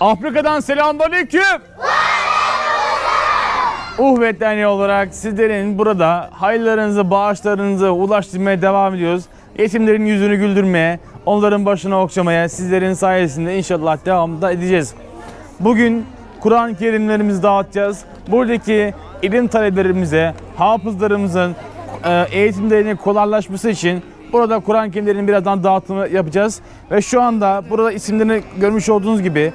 Afrika'dan selamünaleyküm. Uhvet Derneği olarak sizlerin burada hayırlarınızı, bağışlarınızı ulaştırmaya devam ediyoruz. Yetimlerin yüzünü güldürmeye, onların başını okşamaya sizlerin sayesinde inşallah devamda edeceğiz. Bugün Kur'an-ı Kerimlerimizi dağıtacağız. Buradaki ilim talebelerimize, hafızlarımızın e, eğitimlerinin kolaylaşması için burada Kur'an-ı Kerimlerinin birazdan dağıtımı yapacağız. Ve şu anda burada isimlerini görmüş olduğunuz gibi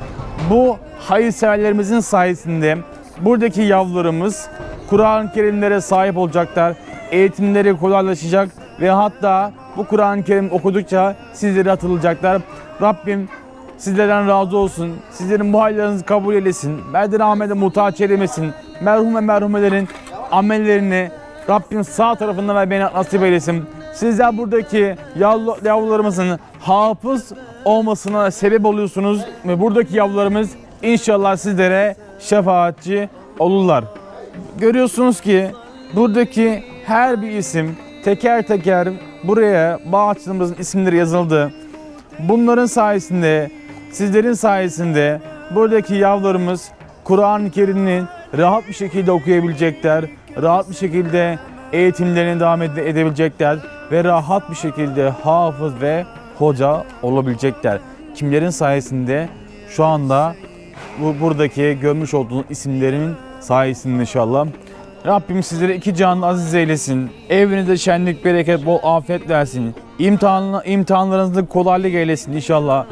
bu hayırseverlerimizin sayesinde buradaki yavrularımız Kur'an-ı Kerimlere sahip olacaklar. Eğitimleri kolaylaşacak ve hatta bu Kur'an-ı Kerim okudukça sizleri hatırlayacaklar. Rabbim Sizlerden razı olsun. Sizlerin bu hayırlarınızı kabul eylesin. Merdan Ahmet'e muhtaç eylemesin. Merhum ve merhumelerin amellerini Rabbim sağ tarafından ve beni nasip eylesin. Sizler buradaki yavru- yavrularımızın hafız olmasına sebep oluyorsunuz ve buradaki yavrularımız inşallah sizlere şefaatçi olurlar. Görüyorsunuz ki buradaki her bir isim teker teker buraya bağışçılarımızın isimleri yazıldı. Bunların sayesinde, sizlerin sayesinde buradaki yavrularımız Kur'an-ı Kerim'i rahat bir şekilde okuyabilecekler, rahat bir şekilde eğitimlerini devam ede- edebilecekler ve rahat bir şekilde hafız ve hoca olabilecekler. Kimlerin sayesinde? Şu anda bu buradaki görmüş olduğunuz isimlerin sayesinde inşallah. Rabbim sizlere iki canlı aziz eylesin. Evinize şenlik, bereket, bol afiyet versin. İmtihan, imtihanlarınızda kolaylık eylesin inşallah.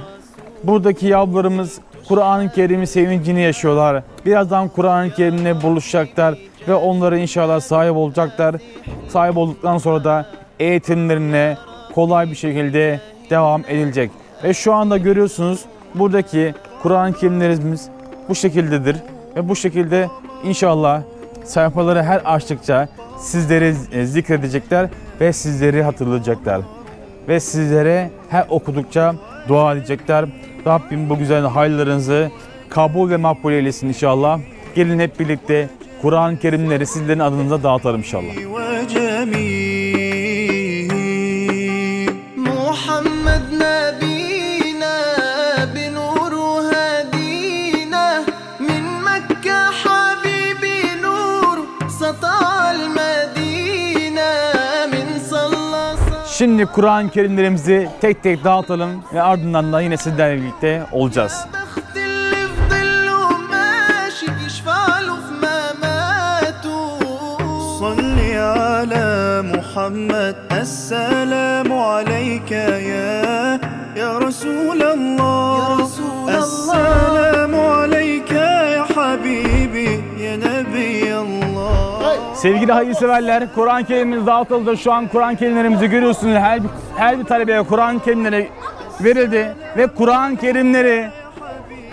Buradaki yavrularımız Kur'an-ı Kerim'i sevincini yaşıyorlar. Birazdan Kur'an-ı Kerim'le buluşacaklar ve onlara inşallah sahip olacaklar. Sahip olduktan sonra da eğitimlerine kolay bir şekilde devam edilecek. Ve şu anda görüyorsunuz buradaki Kur'an-ı Kerimlerimiz bu şekildedir. Ve bu şekilde inşallah sayfaları her açtıkça sizleri zikredecekler ve sizleri hatırlayacaklar. Ve sizlere her okudukça dua edecekler. Rabbim bu güzel hayırlarınızı kabul ve makbul eylesin inşallah. Gelin hep birlikte Kur'an-ı Kerimleri sizlerin adınıza dağıtalım inşallah. Şimdi Kur'an-ı Kerimlerimizi tek tek dağıtalım ve ardından da yine sizlerle birlikte olacağız. محمد السلام عليك يا يا رسول الله يا رسول السلام عليك يا حبيبي يا نبي الله Sevgili hayırseverler, Kur'an-ı Kerim'imiz dağıtıldı. Şu an Kur'an Kerimlerimizi görüyorsunuz. Her bir, her bir talebeye Kur'an Kerimleri verildi ve Kur'an Kerimleri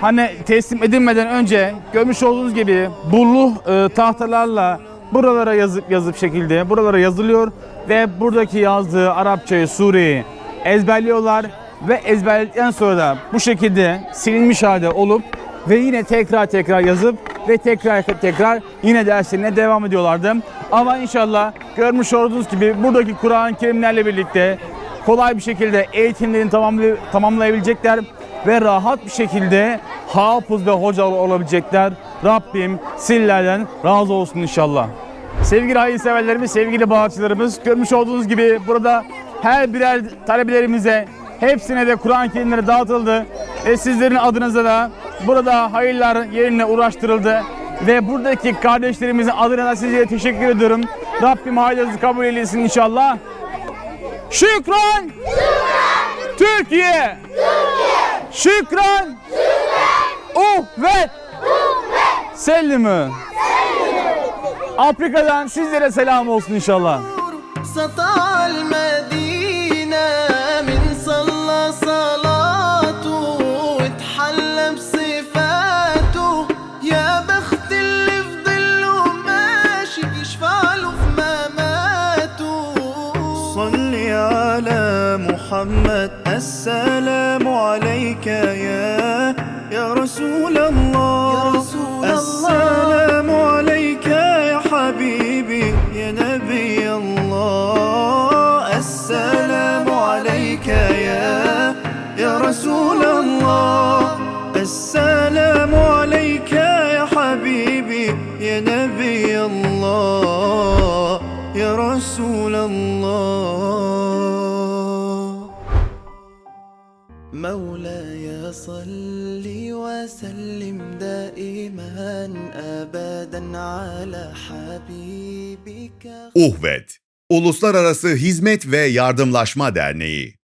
hani teslim edilmeden önce görmüş olduğunuz gibi bullu e, tahtalarla buralara yazıp yazıp şekilde buralara yazılıyor ve buradaki yazdığı Arapçayı, sureyi ezberliyorlar ve ezberledikten sonra da bu şekilde silinmiş halde olup ve yine tekrar tekrar yazıp ve tekrar tekrar yine derslerine devam ediyorlardı. Ama inşallah görmüş olduğunuz gibi buradaki Kur'an-ı Kerimlerle birlikte kolay bir şekilde eğitimlerini tamamlay- tamamlayabilecekler ve rahat bir şekilde hafız ve hoca olabilecekler. Rabbim sizlerden razı olsun inşallah. Sevgili hayırseverlerimiz, sevgili bağışçılarımız görmüş olduğunuz gibi burada her birer talebelerimize hepsine de Kur'an-ı Kerimleri dağıtıldı ve sizlerin adınıza da burada hayırlar yerine uğraştırıldı ve buradaki kardeşlerimizin adına da sizlere teşekkür ediyorum. Rabbim hayırlarınızı kabul eylesin inşallah. Şükran! Türkiye! Şükran! Uhvet! Sellimi! Afrika'dan sizlere selam olsun inşallah. محمد السلام عليك يا يا رسول الله يا رسول الله. السلام عليك يا حبيبي يا نبي الله يا رسول الله. مولاي صلي وسلم دائما ابدا على حبيبك. Uhvet Uluslararası Hizmet ve Yardımlaşma Derneği.